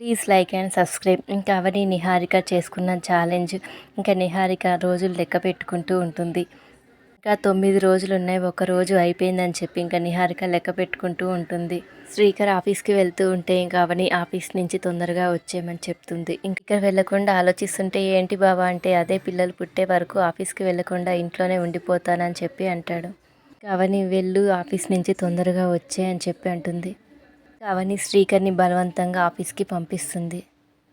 Please like and subscribe. ఇంకా అవని నిహారిక చేసుకున్న challenge ఇంకా నిహారిక రోజులు లెక్క పెట్టుకుంటూ ఉంటుంది. ఇంకా తొమ్మిది రోజులు ఉన్నాయి ఒక రోజు అయిపోయిందని చెప్పి ఇంకా నిహారిక లెక్క పెట్టుకుంటూ ఉంటుంది. శ్రీకర్ ఆఫీస్కి వెళ్తూ ఉంటే ఇంకా అవని ఆఫీస్ నుంచి తొందరగా వచ్చేయమని చెప్తుంది. ఇంకా వెళ్ళకుండా వెళ్ళకుండా ఆలోచిస్తుంటే ఏంటి బాబా అంటే అదే పిల్లలు పుట్టే వరకు ఆఫీస్కి వెళ్ళకుండా ఇంట్లోనే ఉండిపోతానని చెప్పి అంటాడు. ఇంకా అవని వెళ్ళు ఆఫీస్ నుంచి తొందరగా వచ్చే అని చెప్పి అంటుంది. అవని శ్రీకర్ని బలవంతంగా ఆఫీస్కి పంపిస్తుంది.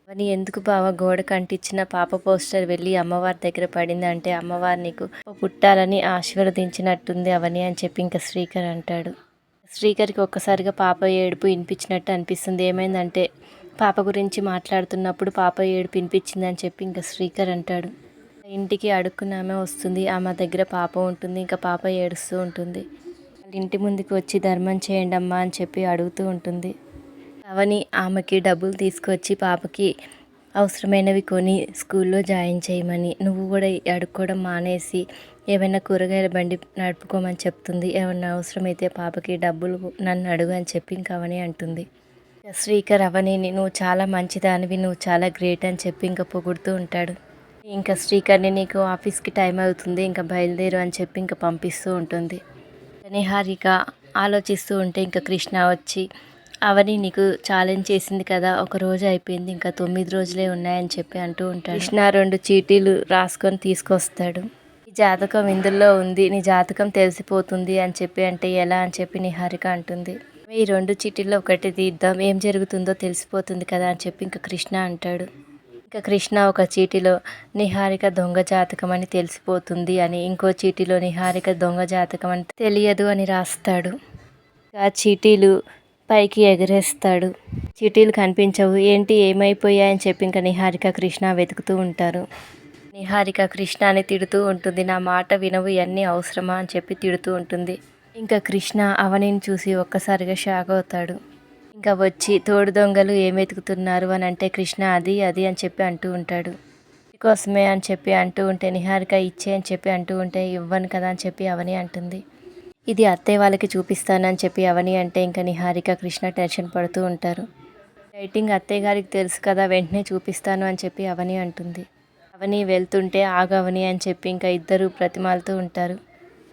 అవని ఎందుకు బావ గోడ కంటిచ్చిన పాప పోస్టర్ వెళ్ళి అమ్మవారి దగ్గర పడింది అంటే అమ్మవారు నీకు పుట్టాలని ఆశీర్వదించినట్టుంది అవని అని చెప్పి ఇంకా శ్రీకర్ అంటాడు. శ్రీకర్కి ఒక్కసారిగా పాప ఏడుపు వినిపించినట్టు అనిపిస్తుంది. ఏమైందంటే పాప గురించి మాట్లాడుతున్నప్పుడు పాప ఏడుపు వినిపించింది అని చెప్పి ఇంకా శ్రీకర్ అంటాడు. ఇంటికి అడుక్కున్న ఆమె వస్తుంది. ఆమె దగ్గర పాప ఉంటుంది. ఇంకా పాప ఏడుస్తూ ఉంటుంది. వాళ్ళ ఇంటి ముందుకు వచ్చి ధర్మం చేయండి అమ్మా అని చెప్పి అడుగుతూ ఉంటుంది. అవని ఆమెకి డబ్బులు తీసుకొచ్చి పాపకి అవసరమైనవి కొని స్కూల్లో జాయిన్ చేయమని నువ్వు కూడా అడుక్కోవడం మానేసి ఏమైనా కూరగాయల బండి నడుపుకోమని చెప్తుంది. ఏమన్నా అవసరమైతే పాపకి డబ్బులు నన్ను అడుగు అని చెప్పి ఇంకా అవని అంటుంది. శ్రీకర్ అవనిని నువ్వు చాలా మంచిదానివి నువ్వు చాలా గ్రేట్ అని చెప్పి ఇంకా పొగుడుతూ ఉంటాడు. ఇంకా శ్రీకర్ని నీకు ఆఫీస్కి టైం అవుతుంది ఇంకా బయలుదేరు అని చెప్పి ఇంకా పంపిస్తూ ఉంటుంది. నిహారిక ఆలోచిస్తూ ఉంటే ఇంకా కృష్ణ వచ్చి అవని నీకు ఛాలెంజ్ చేసింది కదా ఒక రోజు అయిపోయింది ఇంకా తొమ్మిది రోజులే ఉన్నాయని చెప్పి అంటూ ఉంటాడు. కృష్ణ రెండు చీటీలు రాసుకొని తీసుకొస్తాడు. ఈ జాతకం ఇందులో ఉంది నీ జాతకం తెలిసిపోతుంది అని చెప్పి అంటే ఎలా అని చెప్పి నిహారిక అంటుంది. ఈ రెండు చీటీల్లో ఒకటి తీద్దాం ఏం జరుగుతుందో తెలిసిపోతుంది కదా అని చెప్పి ఇంకా కృష్ణ అంటాడు. ఇంకా కృష్ణ ఒక చీటిలో నిహారిక దొంగ జాతకం అని తెలిసిపోతుంది అని ఇంకో చీటిలో నిహారిక దొంగ జాతకం అని తెలియదు అని రాస్తాడు. ఆ చీటీలు పైకి ఎగరేస్తాడు. చీటీలు కనిపించవు. ఏంటి? ఏమైపోయాయని చెప్పి ఇంకా నిహారిక కృష్ణ వెతుకుతూ ఉంటారు. నిహారిక కృష్ణని తిడుతూ ఉంటుంది. నా మాట వినవు. ఇవన్నీ అవసరమా? అని చెప్పి తిడుతూ ఉంటుంది. ఇంకా కృష్ణ అవనిని చూసి ఒక్కసారిగా షాక్ అవుతాడు. ఇంకా వచ్చి తోడు దొంగలు ఏం వెతుకుతున్నారు అని అంటే కృష్ణ అది అది అని చెప్పి అంటూ ఉంటాడు. కోసమే అని చెప్పి అంటూ ఉంటే నిహారిక ఇచ్చే అని చెప్పి అంటూ ఉంటే ఇవ్వను కదా అని చెప్పి అవని అంటుంది. ఇది అత్తయ్య వాళ్ళకి చూపిస్తానని చెప్పి అవని అంటే ఇంకా నిహారిక కృష్ణ టెన్షన్ పడుతూ ఉంటారు. రైటింగ్ అత్తయ్య గారికి తెలుసు కదా వెంటనే చూపిస్తాను అని చెప్పి అవని అంటుంది. అవని వెళ్తుంటే ఆగవని అని చెప్పి ఇంకా ఇద్దరు ప్రతిమాలుతూ ఉంటారు.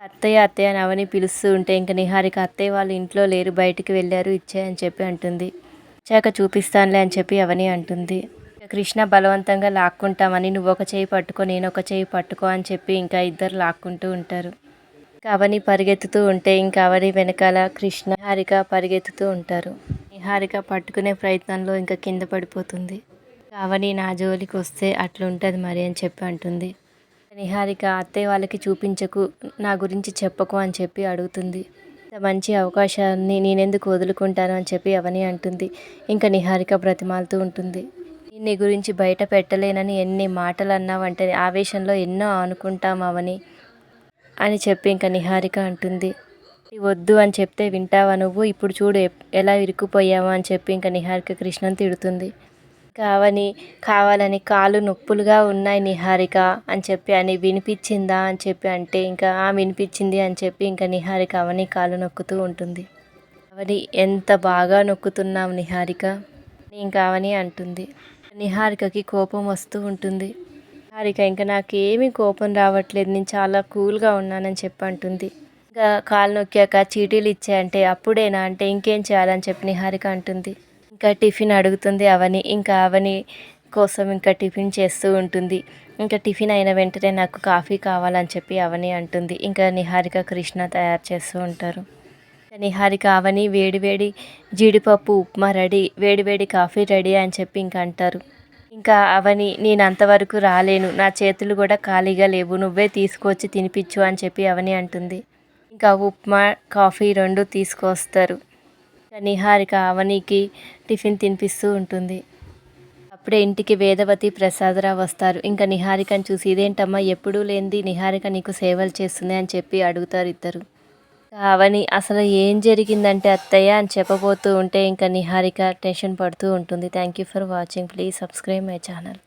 అత్తయ్య అత్తయ్య నవని పిలుస్తూ ఉంటే ఇంక నిహారిక అత్తయ్య వాళ్ళు ఇంట్లో లేరు బయటికి వెళ్ళారు ఇచ్చాయని అని చెప్పి అంటుంది. వచ్చాక చూపిస్తానులే అని చెప్పి అవని అంటుంది. కృష్ణ బలవంతంగా లాక్కుంటామని నువ్వు ఒక చేయి పట్టుకో నేను ఒక చేయి పట్టుకో అని చెప్పి ఇంకా ఇద్దరు లాక్కుంటూ ఉంటారు. అవని పరిగెత్తుతూ ఉంటే ఇంకా అవని వెనకాల కృష్ణ హారిక పరిగెత్తుతూ ఉంటారు. నిహారిక పట్టుకునే ప్రయత్నంలో ఇంకా కింద పడిపోతుంది. అవని నా జోలికి వస్తే అట్లుంటుంది మరి అని చెప్పి అంటుంది. నిహారిక అత్తయ్య వాళ్ళకి చూపించకు నా గురించి చెప్పకు అని చెప్పి అడుగుతుంది. ఇంత మంచి అవకాశాన్ని నేనెందుకు వదులుకుంటాను అని చెప్పి అవని అంటుంది. ఇంకా నిహారిక బ్రతిమాలుతూ ఉంటుంది. నీ గురించి బయట పెట్టలేనని ఎన్ని మాటలు అన్నావంటే ఆవేశంలో ఎన్నో అనుకుంటాం అవని అని చెప్పి ఇంకా నిహారిక అంటుంది. వద్దు అని చెప్తే వింటావా నువ్వు? ఇప్పుడు చూడు ఎలా ఇరుక్కుపోయావా? అని చెప్పి ఇంకా నిహారిక కృష్ణని తిడుతుంది. కావని కావాలని కాలు నొప్పులుగా ఉన్నాయి నిహారిక అని చెప్పి అని వినిపించిందా అని చెప్పి అంటే ఇంకా ఆ వినిపించింది అని చెప్పి ఇంకా నిహారిక అవని కాలు నొక్కుతూ ఉంటుంది. అవని ఎంత బాగా నొక్కుతున్నావు నిహారిక ఇంకా అవని అంటుంది. నిహారికకి కోపం వస్తూ ఉంటుంది. నిహారిక ఇంకా నాకు ఏమీ కోపం రావట్లేదు. నేను చాలా కూల్గా ఉన్నానని చెప్పి అంటుంది. ఇంకా కాలు నొక్కాక చీటీలు ఇచ్చాయంటే అప్పుడేనా? అంటే ఇంకేం చేయాలని చెప్పి నిహారిక అంటుంది. ఇంకా టిఫిన్ అడుగుతుంది అవని ఇంకా అవని కోసం ఇంకా టిఫిన్ చేస్తూ ఉంటుంది. ఇంకా టిఫిన్ అయిన వెంటనే నాకు కాఫీ కావాలని చెప్పి అవని అంటుంది. ఇంకా నిహారిక కృష్ణ తయారు చేస్తూ ఉంటారు. నిహారిక అవని వేడివేడి జీడిపప్పు ఉప్మా రెడీ వేడివేడి కాఫీ రెడీ అని చెప్పి ఇంకా అంటారు. ఇంకా అవని నేను అంతవరకు రాలేను. నా చేతులు కూడా ఖాళీగా లేవు. నువ్వే తీసుకొచ్చి తినిపించు అని చెప్పి అవని అంటుంది. ఇంకా ఉప్మా కాఫీ రెండు తీసుకొస్తారు. నిహారిక అవనికి టిఫిన్ తినిపిస్తూ ఉంటుంది. అప్పుడే ఇంటికి వేదవతి ప్రసాదరావు వస్తారు. ఇంకా నిహారికని చూసి ఇదేంటమ్మా ఎప్పుడూ లేనిది నిహారిక నీకు సేవలు చేస్తుంది అని చెప్పి అడుగుతారు ఇద్దరు. అవని అసలు ఏం జరిగిందంటే అత్తయ్య అని చెప్పబోతూ ఉంటే ఇంకా నిహారిక టెన్షన్ పడుతూ ఉంటుంది. Thank you for watching. Please subscribe my channel.